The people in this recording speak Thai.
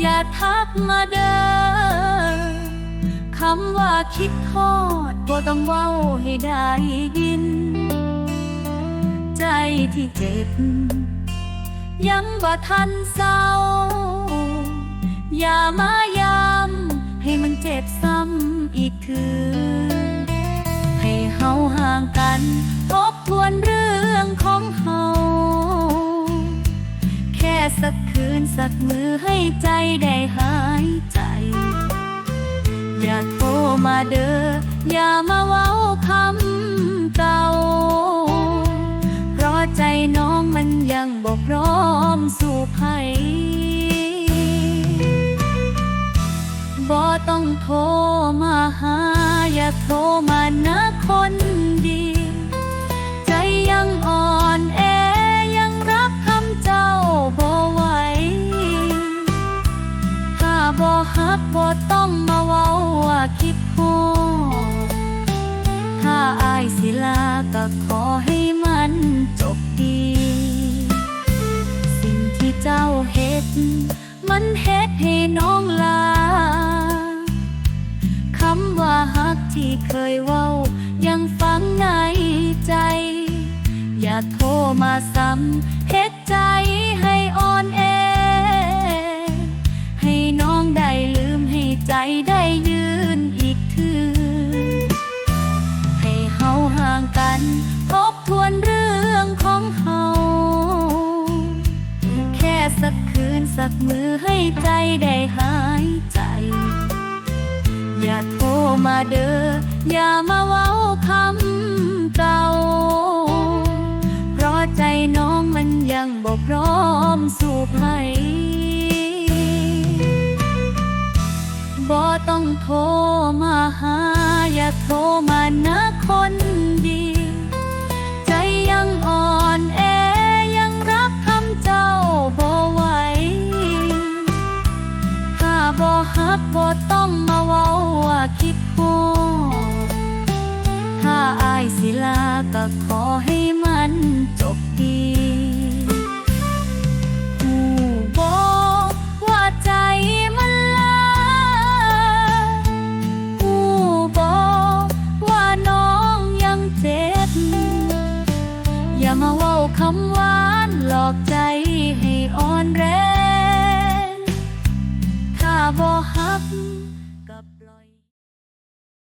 อย่าทักมาเด้อคำว่าคิดทอดบ่ต้องเว้าให้ได้ยิน ใจที่เจ็บ ยังบ่ทันเศร้า อย่ามาย้ำให้มันเจ็บซ้ำอีกคืน ให้เฮาห่างกัน ทบทวนเรื่องของเฮา สักคืนสักมือให้ใจได้หายใจ อย่าโทรมาเด้ออย่ามาเว้าคำเก่า เพราะใจน้องมันยังบกพร้อมสู่ภัยบ่ต้องโทรมาหา อย่าโทรมานะคนดี บ่ฮักบ่ต้องมาเว้าว่าคิดฮอดถ้าอายสิลาก็ขอให้มันจบดี สิ่งที่เจ้าเฮ็ด มันเฮ็ดให้น้องลา คำว่าฮักที่เคยเว้า ยังฝังในใจ อย่าโทรมาซ้ำเฮ็ดใจให้อ่อนแอ สักคืนสักมือให้ใจได้หายใจ อย่าโทรมาเด้ออย่ามาเว้าคำเก่า เพราะใจน้องมันยังบ่พร้อมสู่ภัยบ่ต้องโทรมาหา อย่าโทรมานะคน ขอให้มันจบดีหูบอกว่าใจมันลาหูบอกว่าน้องยังเจ็บ อย่ามาเว้าคำหวานหลอกใจให้อ่อนแรง